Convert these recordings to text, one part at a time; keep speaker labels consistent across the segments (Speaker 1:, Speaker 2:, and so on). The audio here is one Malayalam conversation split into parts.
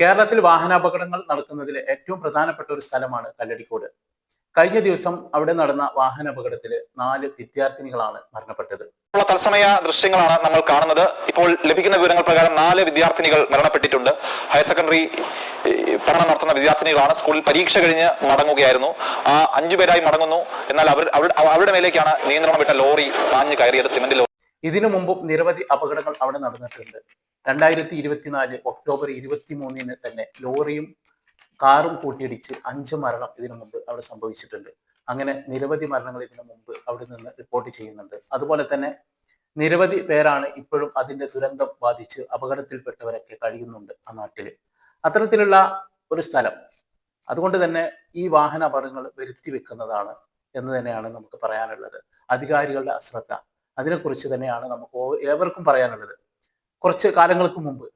Speaker 1: കേരളത്തിൽ വാഹനാപകടങ്ങൾ നടക്കുന്നതിൽ ഏറ്റവും പ്രധാനപ്പെട്ട ഒരു സ്ഥലമാണ് കല്ലടിക്കോട്. കഴിഞ്ഞ ദിവസം അവിടെ നടന്ന വാഹനാപകടത്തിൽ നാല് വിദ്യാർത്ഥിനികളാണ് മരണപ്പെട്ടത്.
Speaker 2: തത്സമയ ദൃശ്യങ്ങളാണ് നമ്മൾ കാണുന്നത്. ഇപ്പോൾ ലഭിക്കുന്ന വിവരങ്ങൾ പ്രകാരം നാല് വിദ്യാർത്ഥിനികൾ മരണപ്പെട്ടിട്ടുണ്ട്. ഹയർ സെക്കൻഡറി പഠനം നടത്തുന്ന വിദ്യാർത്ഥിനികളാണ്. സ്കൂളിൽ പരീക്ഷ കഴിഞ്ഞ് മടങ്ങുകയായിരുന്നു. ആ അഞ്ചു പേരായി മടങ്ങുന്നു. എന്നാൽ അവർ അവരുടെ മേലേക്കാണ് നിയന്ത്രണം വിട്ട ലോറി പാഞ്ഞു കയറിയത്. സിമന്റ്
Speaker 1: ഇതിനു മുമ്പും നിരവധി അപകടങ്ങൾ അവിടെ നടന്നിട്ടുണ്ട്. രണ്ടായിരത്തി ഇരുപത്തിനാല് ഒക്ടോബർ ഇരുപത്തി മൂന്നിന് തന്നെ ലോറിയും കാറും കൂട്ടിയിടിച്ച് അഞ്ച് മരണം ഇതിനു മുമ്പ് അവിടെ സംഭവിച്ചിട്ടുണ്ട്. അങ്ങനെ നിരവധി മരണങ്ങൾ ഇതിനു മുമ്പ് അവിടെ നിന്ന് റിപ്പോർട്ട് ചെയ്യുന്നുണ്ട്. അതുപോലെ തന്നെ നിരവധി പേരാണ് ഇപ്പോഴും അതിന്റെ ദുരന്തം ബാധിച്ച് അപകടത്തിൽപ്പെട്ടവരൊക്കെ കഴിയുന്നുണ്ട് ആ നാട്ടിൽ അത്തരത്തിലുള്ള ഒരു സ്ഥലം. അതുകൊണ്ട് തന്നെ ഈ വാഹന അപകടങ്ങൾ വരുത്തി വെക്കുന്നതാണ് എന്ന് തന്നെയാണ് നമുക്ക് പറയാനുള്ളത്. അധികാരികളുടെ അശ്രദ്ധ. അതിനെക്കുറിച്ച് തന്നെയാണ് നമുക്ക് ഏവർക്കും പറയാനുള്ളത്. കുറച്ച് കാലങ്ങൾക്ക് മുമ്പ്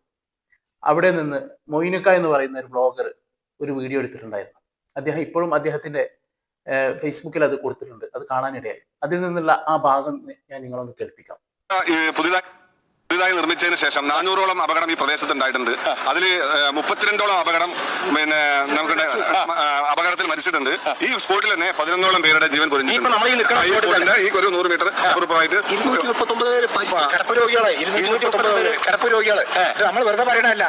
Speaker 1: അവിടെ നിന്ന് മൊയിനുക്ക എന്ന് പറയുന്ന ഒരു ബ്ലോഗർ ഒരു വീഡിയോ എടുത്തിട്ടുണ്ടായിരുന്നു. അദ്ദേഹം ഇപ്പോഴും അദ്ദേഹത്തിന്റെ ഫേസ്ബുക്കിൽ അത് കൊടുത്തിട്ടുണ്ട്. അത് കാണാനിടയായി. അതിൽ നിന്നുള്ള ആ ഭാഗം ഞാൻ നിങ്ങളൊന്ന് കേൾപ്പിക്കാം.
Speaker 3: പുതിയതായി പുതിയതായി നിർമ്മിച്ചതിന് ശേഷം നാനൂറോളം അപകടം ഈ പ്രദേശത്ത് ഉണ്ടായിട്ടുണ്ട് അതിൽ മുപ്പത്തിരണ്ടോളം അപകടം പിന്നെ നമുക്ക് അപകടത്തിൽ മരിച്ചിട്ടുണ്ട്. ഈ സ്പോട്ടിൽ തന്നെ പതിനൊന്നോളം പേരുടെ ജീവൻ
Speaker 2: പൊരിഞ്ഞിട്ടുണ്ട് ഈ നിൽക്കുന്ന
Speaker 3: ഈ
Speaker 2: spot
Speaker 3: സ്പോട്ടിന്റെ ഈ ഒരു നൂറ് മീറ്റർ
Speaker 4: കിടപ്പ് രോഗികളെ. കിടപ്പ് രോഗികൾ. ഇത് നമ്മൾ വെറുതെ പറയണല്ല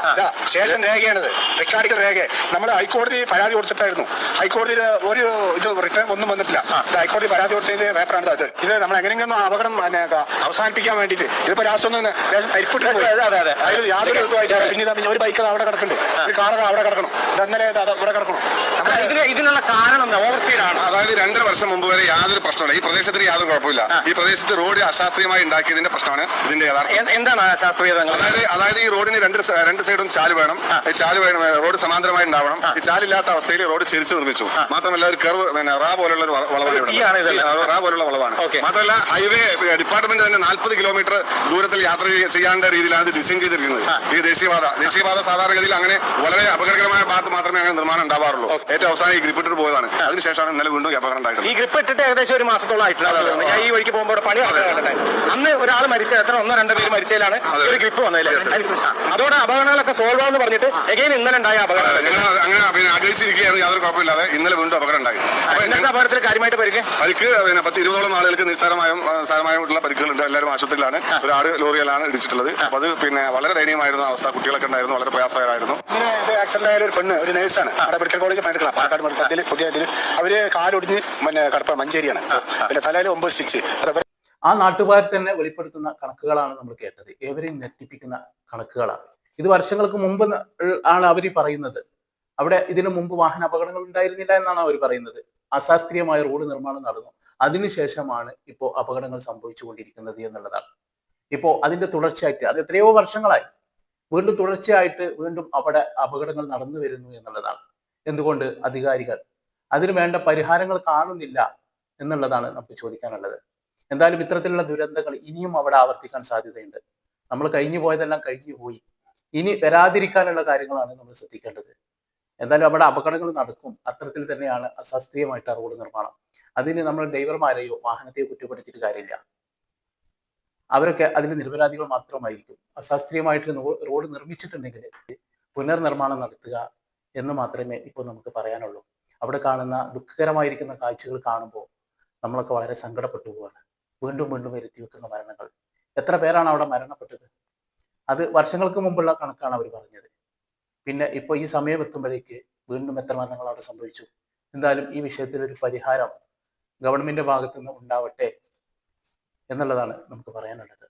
Speaker 4: സ്റ്റേഷൻ രേഖയാണിത്. റെക്കാർഡിക്കൽ രേഖ. നമ്മൾ ഹൈക്കോടതി പരാതി കൊടുത്തിട്ടായിരുന്നു. ഹൈക്കോടതി ഒരു ഇത് റിട്ടേൺ ഒന്നും വന്നിട്ടില്ല. ഹൈക്കോടതി പരാതി കൊടുത്തതിന്റെ പേപ്പറാണ് അത് ഇത് നമ്മൾ എങ്ങനെയെങ്കിലും അപകടം അവസാനിപ്പിക്കാൻ വേണ്ടിയിട്ട്. ഇതിപ്പോ രാഷ്ട്രം ഒന്ന് ലേശം തരിപ്പിട്ട് പോയി.
Speaker 2: അതെ, അതെ, അതെ.
Speaker 4: അതിൽ യാതൊരു ഇതുമായിട്ട് പിന്നെ ഇതാ പിന്നെ ഒരു ബൈക്ക് അവിടെ കിടക്കുന്നുണ്ട് ഒരു കാർ അവിടെ കിടക്കണം. ഇതന്നലെ ഇവിടെ കിടക്കണം.
Speaker 2: ഇതിന് ഇതിനുള്ള കാരണം ഓവർ സ്പീഡാണ്
Speaker 3: അതായത് രണ്ടര വർഷം മുമ്പ് വരെ യാതൊരു പ്രശ്നമില്ല ഈ പ്രദേശത്തിന് യാതൊരു കുഴപ്പമില്ല ഈ പ്രദേശത്ത് റോഡ് അശാസ്ത്രീയമായി ഉണ്ടാക്കിയതിന്റെ പ്രശ്നമാണ് ഇതിന്റെ യഥാർത്ഥ
Speaker 2: എന്താണ് അശാസ്ത്രീയത
Speaker 3: അതായത് അതായത് ഈ റോഡിന് രണ്ട് രണ്ട് സൈഡും ചാൽ വേണം. ഈ ചാൽ വേണം റോഡ് സമാന്തരമായി ഉണ്ടാവണം. ഈ ചാലില്ലാത്ത അവസ്ഥയിൽ റോഡ് ചെരിച്ച് നിർമ്മിച്ചു. മാത്രമല്ല ഒരു കർവ് പിന്നെ റാ പോലുള്ള ഒരു വളവാണ്? റാ പോലുള്ള വളവാണ്. മാത്രമല്ല ഹൈവേ ഡിപ്പാർട്ട്മെന്റ് തന്നെ നാൽപ്പത് കിലോമീറ്റർ ദൂരത്തിൽ യാത്ര ചെയ്യ- ചെയ്യാനുള്ള രീതിയിലാണ് ഇത് ഡിസൈൻ ചെയ്തിരിക്കുന്നത്. ഈ ദേശീയപാത. ദേശീയപാത സാധാരണഗതിയിൽ അങ്ങനെ വളരെ അപകടകരമായ ഭാഗത്ത് മാത്രമേ അങ്ങനെ നിർമ്മാണം ഉണ്ടാവാറുള്ളൂ. ഏറ്റവും അവസാനം ഈ ഗ്രിപ്പിട്ടിട്ട് പോയതാണ്. അതിനുശേഷമാണ് ഇന്നലെ വീണ്ടും അപകടം ഉണ്ടായിട്ടുള്ളത്.
Speaker 2: ഈ ഗ്രിപ്പ് ഇട്ടിട്ട് ഏകദേശം ഒരു മാസത്തോളം ആയിട്ടുണ്ട് ഞാൻ ഈ വഴിക്ക് പോകുമ്പോൾ പണി അന്ന് ഒരാൾ മരിച്ച എത്ര ഒന്നോ രണ്ടോ പേര് മരിച്ചതിലാണ് ഒരു ഗ്രിപ്പ് വന്നതിൽ അതോടെ അപകടങ്ങളൊക്കെ സോൾവ് ആവെന്ന് പറഞ്ഞിട്ട് എഗൈൻ ഇന്നലെ ഉണ്ടായ അപകടം.
Speaker 3: അങ്ങനെ പിന്നെ യാതൊരു കുഴപ്പമില്ലാതെ ഇന്നലെ വീണ്ടും അപകടം ഉണ്ടായി അപ്പൊ
Speaker 2: ഇന്നത്തെ അപകടത്തിൽ കാര്യമായിട്ട് പരിക്ക്?
Speaker 3: പരിക്ക് പിന്നെ പത്ത് ഇരുപതോളം ആളുകൾക്ക് നിസ്സാരമായ സാരമായിട്ടുള്ള പരിക്കുകളുണ്ട്. എല്ലാവരും ആശുപത്രിയിലാണ്. ഒരു ലോറിയിലാണ് ഇടിച്ചിട്ടുള്ളത്. അപ്പൊ അത് പിന്നെ വളരെ ദയനീയമായിരുന്നു അവസ്ഥ. കുട്ടികളൊക്കെ ഉണ്ടായിരുന്നു. വളരെ പ്രയാസകരമായിരുന്നു.
Speaker 4: ആക്സിഡന്റ് ആയ ഒരു പെണ്ണ് ഒരു നേഴ്സാണ് അവിടെ മെഡിക്കൽ കോളേജ് പണിയെടുക്കണം. പാലക്കാട് മെഡിക്കൽ പുതിയ ഇതിൽ അവർ കാലൊടിഞ്ഞ് പിന്നെ കടപ്പ മഞ്ചേരിയാണ്. പിന്നെ തലയിൽ ഒമ്പത് സ്റ്റിച്ച് അത്
Speaker 1: ആ നാട്ടുകാർ തന്നെ വെളിപ്പെടുത്തുന്ന കണക്കുകളാണ് നമ്മൾ കേട്ടത്. ഏവരെയും ഞെട്ടിപ്പിക്കുന്ന കണക്കുകളാണ്. ഇത് വർഷങ്ങൾക്ക് മുമ്പ് ആണ് അവർ പറയുന്നത്. അവിടെ ഇതിനു മുമ്പ് വാഹന അപകടങ്ങൾ ഉണ്ടായിരുന്നില്ല എന്നാണ് അവർ പറയുന്നത്. അശാസ്ത്രീയമായ റോഡ് നിർമ്മാണം നടന്നു. അതിനുശേഷമാണ് ഇപ്പോൾ അപകടങ്ങൾ സംഭവിച്ചുകൊണ്ടിരിക്കുന്നത് എന്നുള്ളതാണ്. ഇപ്പോൾ അതിന്റെ തുടർച്ചയായിട്ട് അത് എത്രയോ വർഷങ്ങളായി. വീണ്ടും തുടർച്ചയായിട്ട് വീണ്ടും അവിടെ അപകടങ്ങൾ നടന്നു വരുന്നു എന്നുള്ളതാണ്. എന്തുകൊണ്ട്? അധികാരികൾ. അതിനു വേണ്ട പരിഹാരങ്ങൾ കാണുന്നില്ല എന്നുള്ളതാണ് നമുക്ക് ചോദിക്കാനുള്ളത്. എന്തായാലും ഇത്തരത്തിലുള്ള ദുരന്തങ്ങൾ ഇനിയും അവിടെ ആവർത്തിക്കാൻ സാധ്യതയുണ്ട്. നമ്മൾ കഴിഞ്ഞു പോയതെല്ലാം കഴിഞ്ഞു പോയി. ഇനി വരാതിരിക്കാനുള്ള കാര്യങ്ങളാണ് നമ്മൾ ശ്രദ്ധിക്കേണ്ടത്. എന്തായാലും അവിടെ അപകടങ്ങൾ നടക്കും. അത്തരത്തിൽ തന്നെയാണ് അശാസ്ത്രീയമായിട്ട് റോഡ് നിർമ്മാണം. അതിന് നമ്മൾ ഡ്രൈവർമാരെയോ വാഹനത്തെയോ കുറ്റപ്പെടുത്തിയിട്ട് കാര്യമില്ല. അവരൊക്കെ അതിന് നിരപരാധികൾ മാത്രമായിരിക്കും. അശാസ്ത്രീയമായിട്ട് റോഡ് നിർമ്മിച്ചിട്ടുണ്ടെങ്കിൽ പുനർനിർമ്മാണം നടത്തുക എന്ന് മാത്രമേ ഇപ്പോൾ നമുക്ക് പറയാനുള്ളൂ. അവിടെ കാണുന്ന ദുഃഖകരമായിരിക്കുന്ന കാഴ്ചകൾ കാണുമ്പോൾ നമ്മളൊക്കെ വളരെ സങ്കടപ്പെട്ടു പോവാണ്. വീണ്ടും വീണ്ടും വരുത്തി വെക്കുന്ന മരണങ്ങൾ. എത്ര പേരാണ് അവിടെ മരണപ്പെട്ടത്? അത് വർഷങ്ങൾക്ക് മുമ്പുള്ള കണക്കാണ് അവർ പറഞ്ഞത്. പിന്നെ ഇപ്പോൾ ഈ സമയം എത്തുമ്പോഴേക്ക് വീണ്ടും എത്ര മരണങ്ങൾ അവിടെ സംഭവിച്ചു? എന്തായാലും ഈ വിഷയത്തിൽ ഒരു പരിഹാരം ഗവൺമെന്റ് ഭാഗത്തുനിന്ന് ഉണ്ടാവട്ടെ എന്നുള്ളതാണ് നമുക്ക് പറയാനുള്ളത്.